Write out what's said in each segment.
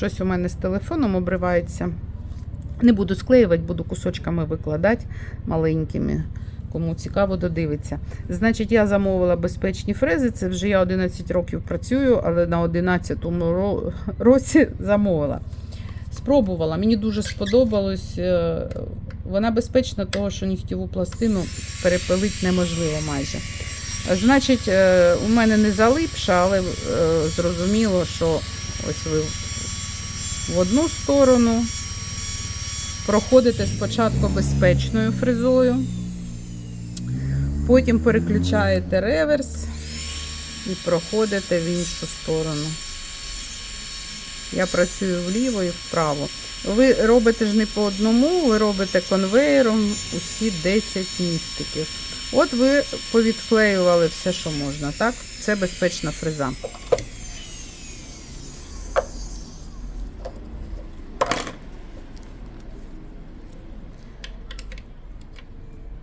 Щось у мене з телефоном обривається. Не буду склеювати, буду кусочками викладати маленькими. Кому цікаво, додивиться. Значить, я замовила безпечні фрези. Це вже я 11 років працюю, але на 11-му році замовила. Спробувала, мені дуже сподобалось. Е, Вона безпечна, того, що нігтєву пластину перепилити неможливо майже. Значить, е, у мене не залипша, але е, зрозуміло, що ось ви в одну сторону проходите спочатку безпечною фрезою, потім переключаєте реверс і проходите в іншу сторону. Я працюю вліво і вправо. Ви робите ж не по одному, ви робите конвейером усі 10 нігтиків. От ви повідклеювали все, що можна, так? Це безпечна фреза.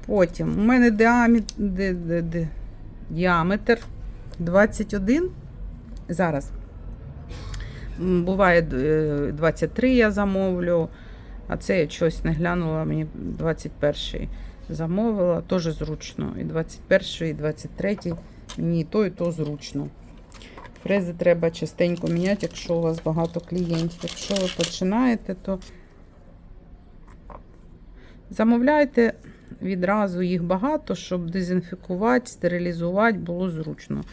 Потім у мене діаметр, ди- ди- ди- діаметр 21. Зараз. Буває е, 23 я замовлю, а це я щось не глянула, мені 21 замовила, теж зручно. І 21, і 23 мені і то, і то зручно. Фрези треба частенько міняти, якщо у вас багато клієнтів. Якщо ви починаєте, то замовляйте відразу їх багато, щоб дезінфікувати, стерилізувати було зручно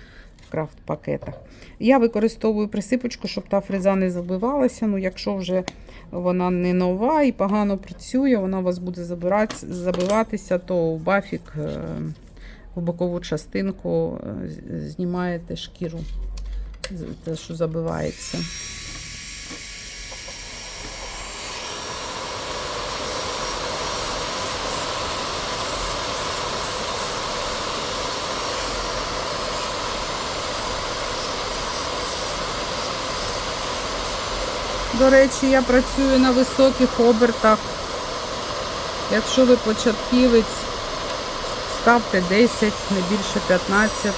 в крафт-пакетах. Я використовую присипочку, щоб та фреза не забивалася. Ну, якщо вже вона не нова і погано працює, вона у вас буде забиватися, то в бафік е, в бокову частинку е, знімаєте шкіру, те, що забивається. До речі, я працюю на високих обертах. Якщо ви початківець, ставте 10, не більше 15.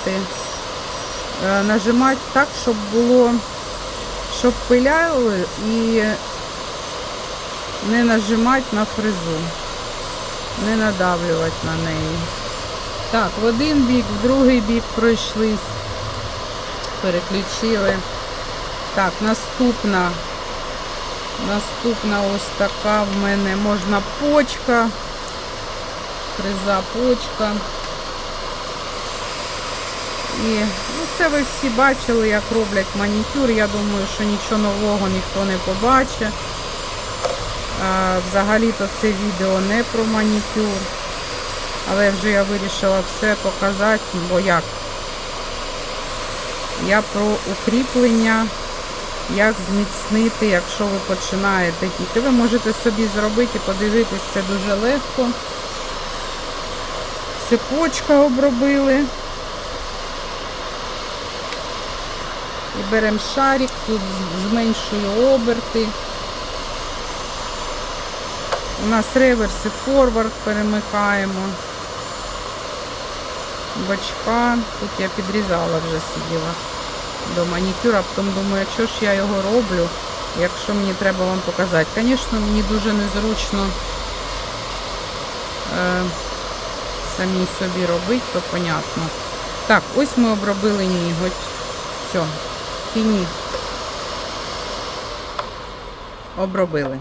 Е, Нажимати так, щоб було, щоб пиляли і не нажимати на фрезу, не надавлювати на неї. Так, в один бік, в другий бік пройшлись, переключили. Так, наступна. Наступна ось така в мене можна почка. Фреза почка. І ну, це ви всі бачили, як роблять манікюр. Я думаю, що нічого нового ніхто не побачить. Взагалі-то це відео не про манікюр. Але вже я вирішила все показати, бо як? Я про укріплення як зміцнити, якщо ви починаєте тільки. Ви можете собі зробити і подивитись, це дуже легко. Цепочка обробили. І беремо шарик, тут зменшую оберти. У нас реверс і форвард перемикаємо. Бачка. Тут я підрізала вже сиділа до манікюра, потім думаю, що ж я його роблю, якщо мені треба вам показати. Звісно, мені дуже незручно е, самі собі робити, то понятно. Так, ось ми обробили ніготь. Все, фіні. Обробили.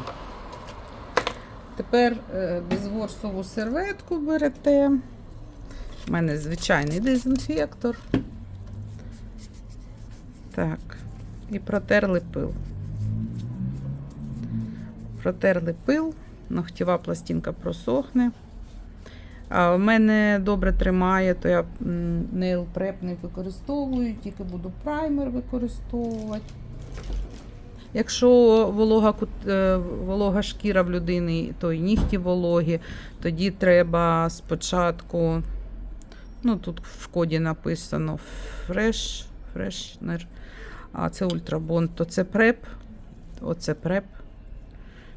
Тепер е, безворсову серветку берете. У мене звичайний дезінфектор. Так, і протерли пил. Протерли пил, ногтєва пластинка просохне. А в мене добре тримає, то я Nail Prep не використовую, тільки буду праймер використовувати. Якщо волога, е, волога шкіра в людини, то і нігті вологі, тоді треба спочатку, ну тут в коді написано фреш, фрешнер, а це ультрабонд, то це преп, оце преп.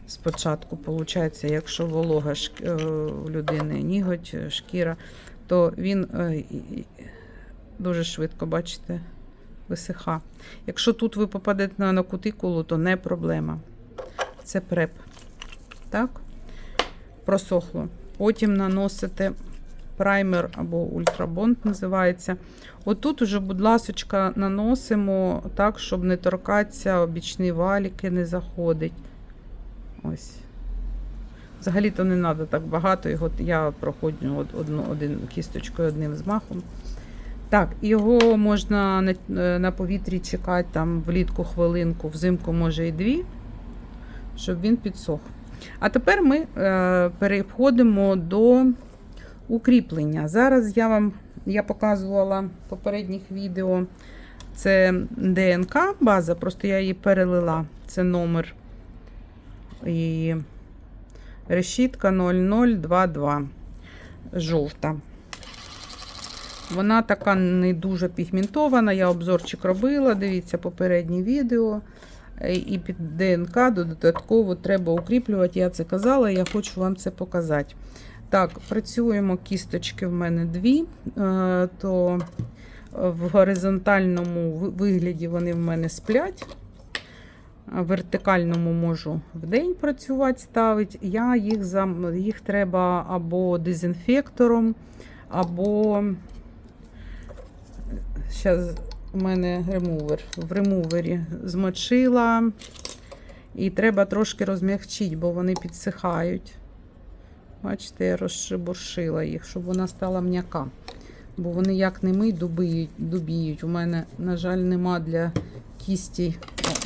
Спочатку, виходить, якщо волога шк- е, людини ніготь, е, шкіра, то він е, дуже швидко, бачите, висиха. Якщо тут ви попадете на кутикулу, то не проблема. Це преп. Так? Просохло. Потім наносите праймер або ультрабонд називається. Отут уже, будь ласочка, наносимо так, щоб не торкатися, бічні валіки не заходить. Ось. Взагалі-то не треба так багато, його я проходжу одну, один кісточкою одним змахом. Так, його можна на, на повітрі чекати там влітку хвилинку, взимку може і дві, щоб він підсох. А тепер ми е, переходимо до укріплення. Зараз я вам я показувала в попередніх відео. Це ДНК база, просто я її перелила. Це номер і решітка 0022 жовта. Вона така не дуже пігментована. Я обзорчик робила. Дивіться попереднє відео. І під ДНК додатково треба укріплювати. Я це казала, я хочу вам це показати. Так, працюємо кісточки в мене дві, е, то в горизонтальному вигляді вони в мене сплять. В вертикальному можу в день працювати, ставити. Я їх, їх треба або дезінфектором, або Зараз у мене ремувер. В ремувері змочила. І треба трошки розм'якчити, бо вони підсихають. Бачите, я розшибуршила їх, щоб вона стала м'яка. Бо вони як не мий, дубіють, дубіють. У мене, на жаль, нема для кісті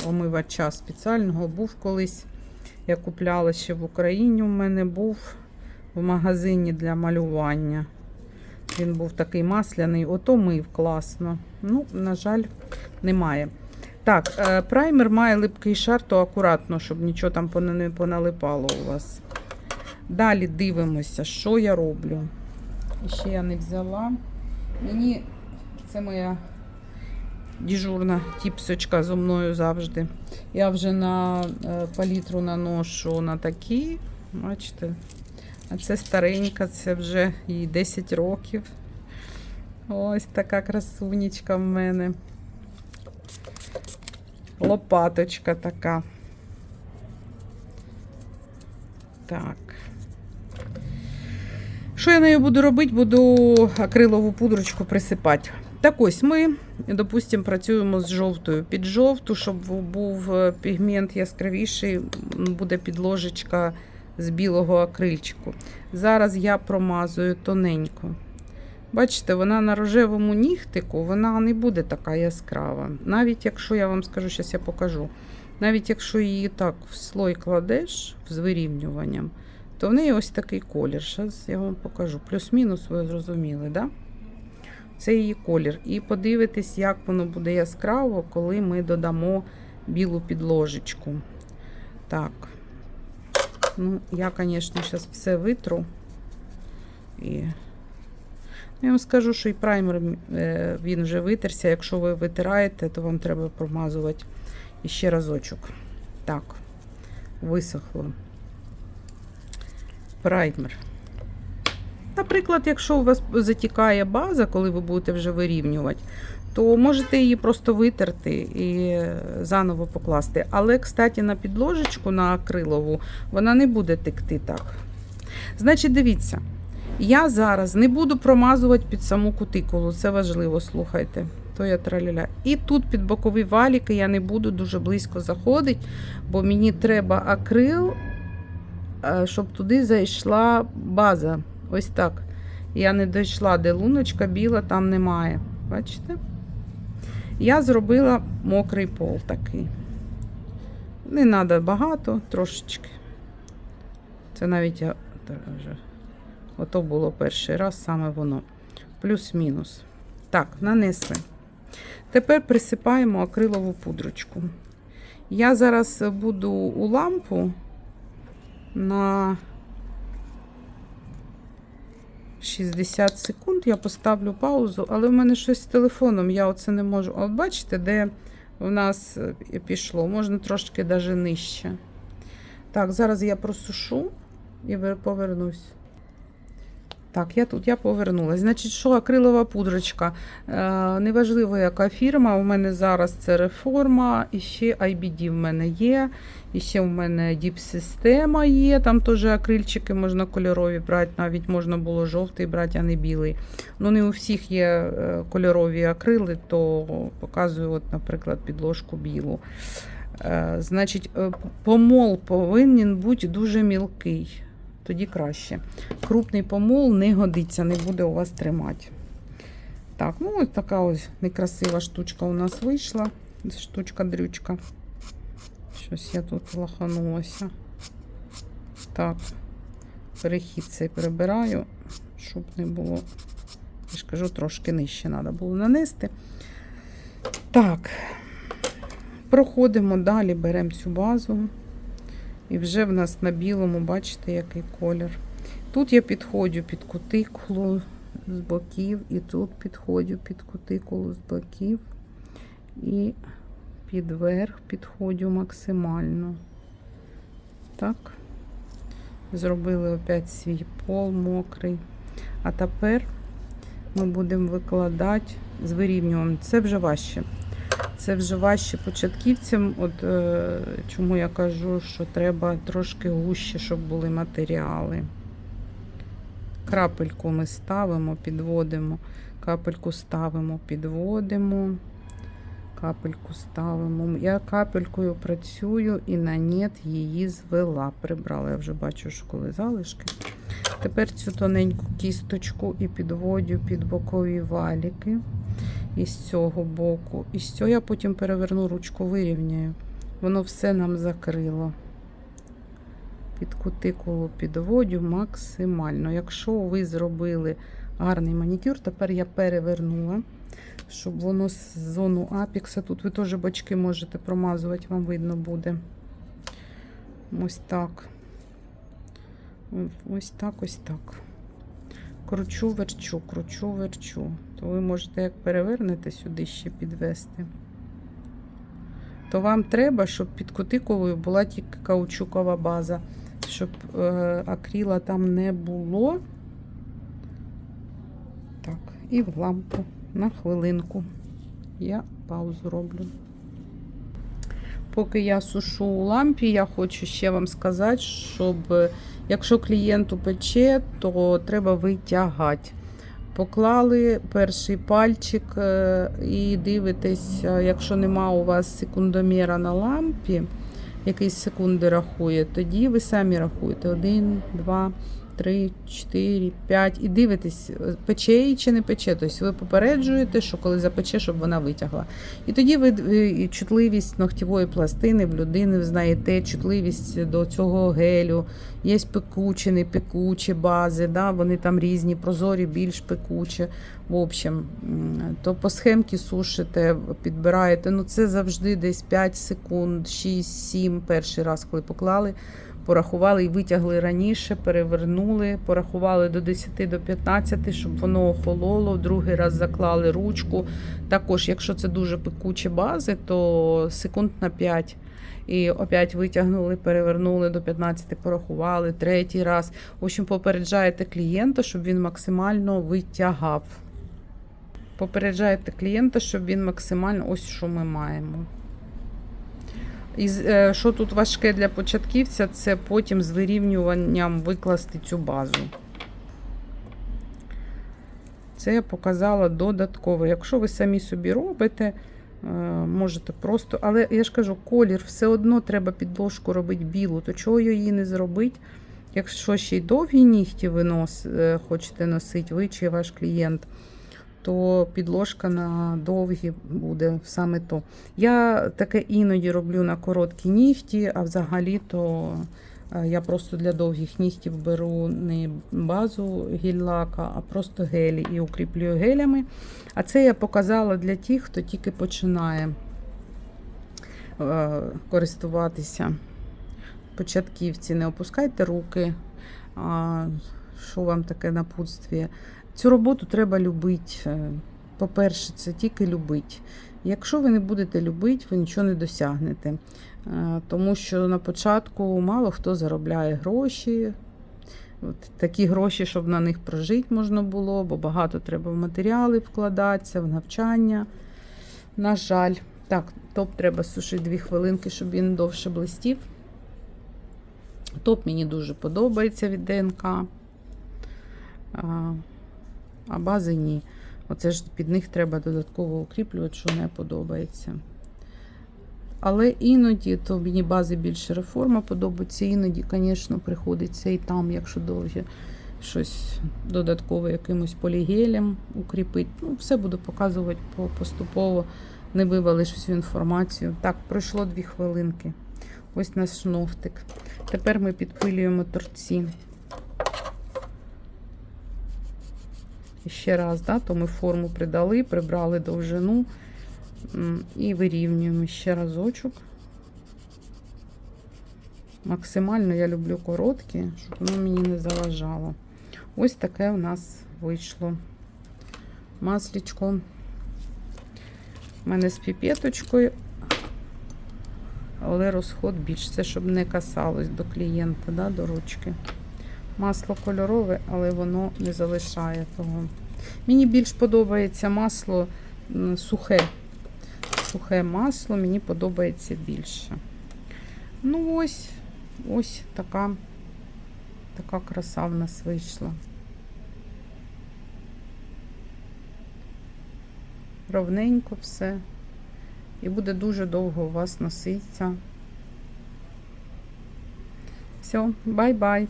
омивача спеціального. Був колись. Я купляла ще в Україні. У мене був в магазині для малювання. Він був такий масляний, ото мив класно. Ну, на жаль, немає. Так, е, праймер має липкий шар, то акуратно, щоб нічого там не поналипало у вас. Далі дивимося, що я роблю. І Ще я не взяла. Мені це моя діжурна тіпсочка зо мною завжди. Я вже на е, палітру наношу на такі. Бачите, а це старенька, це вже їй 10 років. Ось така красунечка в мене. Лопаточка така. Так. Що я нею буду робити? Буду акрилову пудрочку присипати. Так ось ми, допустимо, працюємо з жовтою. Під жовту, щоб був е, пігмент яскравіший, буде підложечка з білого акрильчику. Зараз я промазую тоненько. Бачите, вона на рожевому нігтику, вона не буде така яскрава. Навіть якщо я вам скажу, зараз я покажу. Навіть якщо її так в слой кладеш з вирівнюванням, то в неї ось такий колір. Зараз я вам покажу. Плюс-мінус, ви зрозуміли, да? Це її колір. І подивитись, як воно буде яскраво, коли ми додамо білу підложечку. Так. Ну, я, звісно, зараз все витру. І я вам скажу, що і праймер е, він вже витерся. Якщо ви витираєте, то вам треба промазувати іще разочок. Так, висохло. Праймер. Наприклад, якщо у вас затікає база, коли ви будете вже вирівнювати, то можете її просто витерти і заново покласти. Але, кстати, на підложечку на акрилову вона не буде текти так. Значить, дивіться, я зараз не буду промазувати під саму кутикулу, це важливо, слухайте. То я траляля. І тут під бокові валіки я не буду дуже близько заходити, бо мені треба акрил, щоб туди зайшла база. Ось так. Я не дійшла, де луночка біла, там немає. Бачите? Я зробила мокрий пол такий. Не треба багато, трошечки. Це навіть я вже. Ото було перший раз, саме воно. Плюс-мінус. Так, нанесли. Тепер присипаємо акрилову пудрочку. Я зараз буду у лампу на 60 секунд. Я поставлю паузу, але в мене щось з телефоном, я оце не можу. От бачите, де в нас е, пішло? Можна трошки навіть нижче. Так, зараз я просушу і повернусь. Так, я тут я повернулася. Значить, що акрилова пудрочка. Е, неважливо, яка фірма. У мене зараз це реформа, і ще IBD в мене є. І ще в мене діп-система є. Там теж акрильчики можна кольорові брати. Навіть можна було жовтий брати, а не білий. Ну, не у всіх є е, кольорові акрили, то показую, от, наприклад, підложку білу. Е, Значить, е, помол повинен бути дуже мілкий. Тоді краще. Крупний помол не годиться, не буде у вас тримати. Так, ну ось така ось некрасива штучка у нас вийшла. Штучка-дрючка. Щось я тут лоханулася. Так, перехід цей прибираю, щоб не було. Я ж кажу, трошки нижче треба було нанести. Так, проходимо далі, беремо цю базу. І вже в нас на білому, бачите, який колір. Тут я підходжу під кутикулу з боків, і тут підходжу під кутикулу з боків. І під верх підходжу максимально. Так. Зробили опять свій пол мокрий. А тепер ми будемо викладати з вирівнюванням. Це вже важче. Це вже важче початківцям. От е, чому я кажу, що треба трошки гуще, щоб були матеріали. Крапельку ми ставимо, підводимо, капельку ставимо, підводимо, капельку ставимо. Я капелькою працюю і на нет її звела. Прибрала. Я вже бачу, що коли залишки. Тепер цю тоненьку кісточку і підводю під бокові валіки. І з цього боку. І з цього я потім переверну ручку, вирівняю. Воно все нам закрило. Під кутикулу підводю максимально. Якщо ви зробили гарний манікюр, тепер я перевернула, щоб воно з зону апікса. Тут ви теж бочки можете промазувати, вам видно буде. Ось так. Ось так, ось так. Кручу, верчу, кручу, верчу. То ви можете, як перевернете сюди ще підвести. То вам треба, щоб під кутикулою була тільки каучукова база, щоб е, акріла там не було. Так, і в лампу на хвилинку. Я паузу роблю. Поки я сушу у лампі, я хочу ще вам сказати, щоб якщо клієнту пече, то треба витягати. Поклали перший пальчик е, і дивитесь, е, якщо нема у вас секундоміра на лампі, якийсь секунди рахує, тоді ви самі рахуєте. Один, два, три, чотири, п'ять. І дивитесь, пече її чи не пече. Тобто ви попереджуєте, що коли запече, щоб вона витягла. І тоді ви чутливість ногтєвої пластини в людини знаєте, чутливість до цього гелю. Є пекучі, не пекучі бази, да? вони там різні, прозорі, більш пекучі. В общем, то по схемці сушите, підбираєте. Ну це завжди десь 5 секунд, 6-7 перший раз, коли поклали. Порахували і витягли раніше, перевернули, порахували до 10 до 15, щоб воно охололо. Другий раз заклали ручку. Також, якщо це дуже пекучі бази, то секунд на 5. І опять витягнули, перевернули до 15, порахували, третій раз. В общем, попереджаєте клієнта, щоб він максимально витягав. Попереджаєте клієнта, щоб він максимально ось що ми маємо. І е, що тут важке для початківця, це потім з вирівнюванням викласти цю базу. Це я показала додатково. Якщо ви самі собі робите, е, можете просто. Але я ж кажу, колір все одно треба підложку робити білу, то чого її не зробити? Якщо ще й довгі нігті ви нос, е, хочете носити, ви чи ваш клієнт, то підложка на довгі буде саме то. Я таке іноді роблю на короткі нігті, а взагалі то е, я просто для довгих нігтів беру не базу гель-лака, а просто гелі і укріплюю гелями. А це я показала для тих, хто тільки починає е, користуватися. Початківці, не опускайте руки. Що вам таке напутствие? Цю роботу треба любити. Е, По-перше, це тільки любити. Якщо ви не будете любити, ви нічого не досягнете. Е, Тому що на початку мало хто заробляє гроші. От такі гроші, щоб на них прожити можна було, бо багато треба в матеріали вкладатися, в навчання. На жаль, так, топ треба сушити 2 хвилинки, щоб він довше блистів. Топ мені дуже подобається від ДНК. А, бази ні. Оце ж під них треба додатково укріплювати, що не подобається. Але іноді то мені бази більше реформа подобається. Іноді, звісно, приходиться і там, якщо довге щось додаткове якимось полігелем укріпити. Ну, все буду показувати по- поступово, не вивалиш всю інформацію. Так, пройшло дві хвилинки. Ось наш ногтик. Тепер ми підпилюємо торці. Ще раз, да, то ми форму придали, прибрали довжину і вирівнюємо ще разочок. Максимально я люблю короткі, щоб воно мені не заважало. Ось таке у нас вийшло маслічко. У мене з піпеточкою, але розход більш. Це щоб не касалось до клієнта, да, до ручки. Масло кольорове, але воно не залишає того. Мені більш подобається масло сухе. Сухе масло мені подобається більше. Ну, ось, ось така, така краса в нас вийшла. Ровненько все. І буде дуже довго у вас носитися. Все, бай-бай.